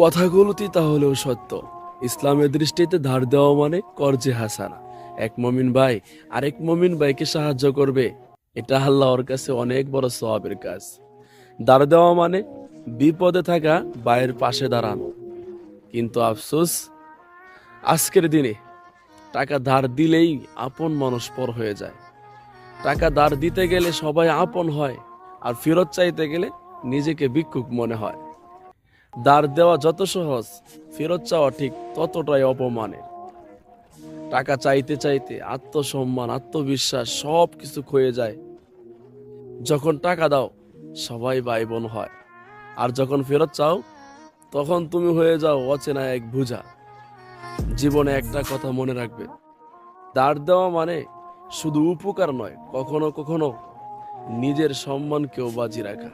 কথাগুলো তিতা হলেও সত্য। ইসলামের দৃষ্টিতে ধার দেওয়া মানে করজে হাসানা। এক মমিন ভাই আরেক মমিন ভাইকে সাহায্য করবে, এটা আল্লাহর কাছে অনেক বড় সওয়াবের কাজ। ধার দেওয়া মানে বিপদে থাকা ভাইয়ের পাশে দাঁড়ানো। কিন্তু আফসোস, আজকের দিনে টাকা ধার দিলেই আপন মানুষ পর হয়ে যায়। টাকা ধার দিতে গেলে সবাই আপন হয় আর ফেরত চাইতে গেলে নিজেকে ভিক্ষুক মনে হয়। ধার দেওয়া যত সহজ, ফেরত চাওয়া ঠিক ততটাই অপমানের। টাকা চাইতে চাইতে আত্মসম্মান, আত্মবিশ্বাস সব কিছু ক্ষয়ে যায়। যখন টাকা দাও, সবাই ভাই বোন হয়। আর যখন ফেরত চাও, তখন তুমি হয়ে যাও অচেনা এক বুঝা জীবনে একটা কথা মনে রাখবে ধার দেওয়া মানে শুধু উপকার নয়, কখনো কখনো নিজের সম্মানকেও বাজি রাখা।